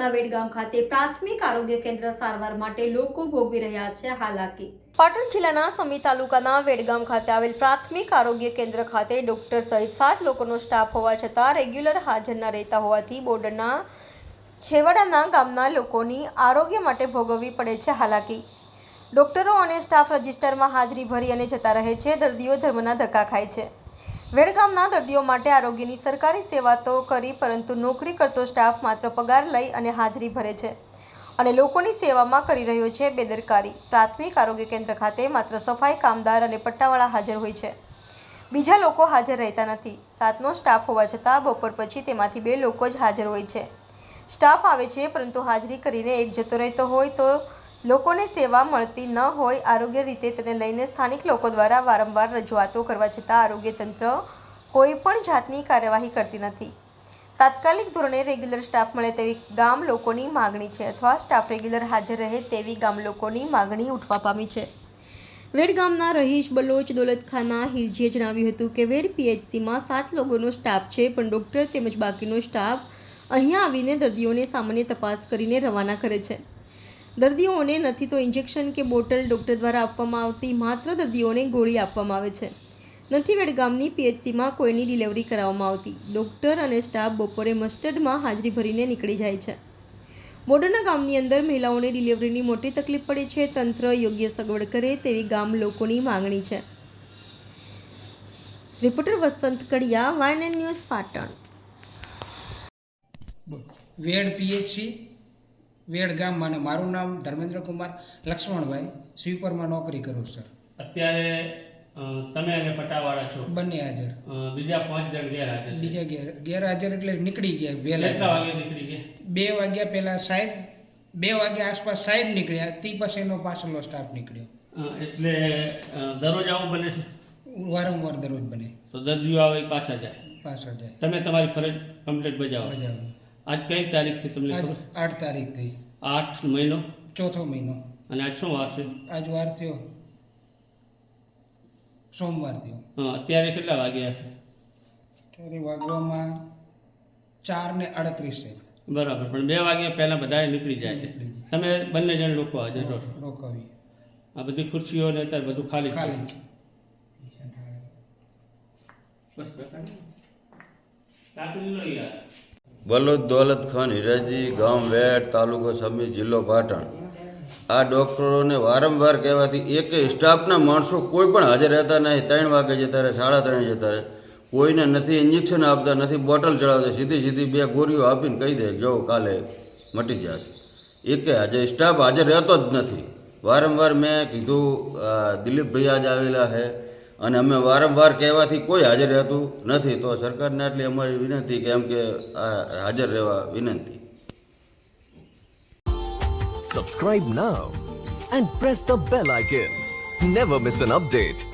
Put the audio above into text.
તાલુકાના વેડગામ ખાતે પ્રાથમિક આરોગ્ય કેન્દ્ર સારવાર માટે લોકો ભોગવી રહ્યા છે હાલાકી. પાટણ જિલ્લાના સમી તાલુકાના વેડગામ ખાતે આવેલ પ્રાથમિક આરોગ્ય કેન્દ્ર ખાતે ડોક્ટર સહિત સાત લોકોનો સ્ટાફ હોવા છતાં રેગ્યુલર હાજર ન રહેતા હોવાથી બોર્ડરના છેવાડાના ગામના લોકોની આરોગ્ય માટે ભોગવવી પડે છે હાલાકી. ડોક્ટરો અને સ્ટાફ રજિસ્ટરમાં હાજરી ભરી અને જતા રહે છે. દર્દીઓ ધર્મના ધક્કા ખાય છે. વેડગામના દર્દીઓ માટે આરોગ્યની સરકારી સેવા તો કરી, પરંતુ નોકરી કરતો સ્ટાફ માત્ર પગાર લઈ અને હાજરી ભરે છે અને લોકોની સેવામાં કરી રહ્યો છે બેદરકારી. પ્રાથમિક આરોગ્ય કેન્દ્ર ખાતે માત્ર સફાઈ કામદાર અને પટ્ટાવાળા હાજર હોય છે. બીજા લોકો હાજર રહેતા નથી. સાતનો સ્ટાફ હોવા છતાં બપોર પછી તેમાંથી બે લોકો જ હાજર હોય છે. સ્ટાફ આવે છે, પરંતુ હાજરી કરીને એક જતો રહેતો હોય તો લોકોને સેવા મળતી ન હોય આરોગ્ય રીતે તેને લઈને સ્થાનિક લોકો દ્વારા વારંવાર રજૂઆતો કરવા છતાં આરોગ્ય તંત્ર કોઈ પણ જાતની કાર્યવાહી કરતી નથી. તાત્કાલિક ધોરણે રેગ્યુલર સ્ટાફ મળે તેવી ગામ લોકોની માગણી છે અથવા સ્ટાફ રેગ્યુલર હાજર રહે તેવી ગામ લોકોની માગણી ઉઠવા પામી છે. વેડ ગામના રહીશ બલોચ દોલતખાના હિરજીએ જણાવ્યું હતું કે વેડ પીએચસીમાં સાત લોકોનો સ્ટાફ છે પણ ડૉક્ટર તેમજ બાકીનો સ્ટાફ અહીંયા આવીને દર્દીઓને સામાન્ય તપાસ કરીને રવાના કરે છે. દર્દીઓને નથી તો ઇન્જેક્શન કે બોટલ ડૉક્ટર દ્વારા આપવામાં આવતી માત્ર દર્દીઓને ગોળી આપવામાં આવે છે. નથી વેડ ગામની પીએચસીમાં કોઈની ડિલિવરી કરાવવામાં આવતી. ડૉક્ટર અને સ્ટાફ બપોરે મસ્ટર્ડમાં હાજરી ભરીને નીકળી જાય છે. બોર્ડરના ગામની અંદર મહિલાઓને ડિલિવરીની મોટી તકલીફ પડે છે. તંત્ર યોગ્ય સગવડ કરે તેવી ગામ લોકોની માંગણી છે. રિપોર્ટર વસંત કડિયા, વાયન ન્યૂઝ પાટણ. વેડ પીએચસી વેડ ગામ અને મારું નામ ધર્મેન્દ્ર કુમાર લક્ષ્મણભાઈ સ્વીપરમાં નોકરી કરું સર. અત્યારે તમે અને પટાવાળા છો? બંને હાજર. બીજા પાંચ જણ ગેરહાજર બીજા ગેર ગેરહાજર એટલે નીકળી ગયા વહેલા વાગે નીકળી ગયા? બે વાગ્યા પહેલા સાહેબ બે વાગ્યા આસપાસ સાહેબ નીકળ્યા તે પછીનો પાછળનો સ્ટાફ નીકળ્યો. એટલે દરરોજ આવું બને છે? વારંવાર દરરોજ બને. તો દર્દીઓ આવે પાછા જાય? પાછળ જાય. તમે તમારી ફરજ કમ્પ્લીટ બજાવો. બજાવવાનું. આજ કઈ તારીખથી તમને આજ ખબર? આઠ તારીખ થઈ. આઠ મહિનો? ચોથો મહિનો. અને આજ શું વાર છે? આજ વાર થયો. સોમવાર થયો. હા અત્યારે કેટલા વાગ્યા છે? ત્યારે વાગવામાં ચાર ને અડત્રીસ છે. બરાબર પણ બે વાગ્યા પહેલા બધા નીકળી જાય છે. તમે બંને જણ લોકો હાજર રહો છો રોકાવી આ બધી ખુરશીઓ ને અત્યારે બધું ખાલી ખાલી બસ બતાવો. કાપી લો યાર બલોદ દોલત ખાન હિરાજી, ગામ વેટ તાલુકો સમી, જિલ્લો પાટણ. આ ડૉક્ટરોને વારંવાર કહેવાથી એક સ્ટાફના માણસો કોઈ પણ હાજર રહેતા નહીં. ત્રણ વાગે જતા રહે, સાડા ત્રણ જતા રહે. કોઈને નથી ઇન્જેક્શન આપતા, નથી બોટલ ચડાવતા. સીધી સીધી બે ગોળીઓ આપીને કહી દે, જો કાલે મટી જશે. એકે હાજર સ્ટાફ હાજર રહેતો જ નથી. વારંવાર મેં કીધું દિલીપભાઈ આજ આવેલા છે અને અમે વારંવાર કહેવાથી કોઈ હાજર રહેતું નથી, તો સરકારને આટલી અમારી વિનંતી કેમ કે હાજર રહેવા વિનંતી subscribe now and press the bell icon never miss an update.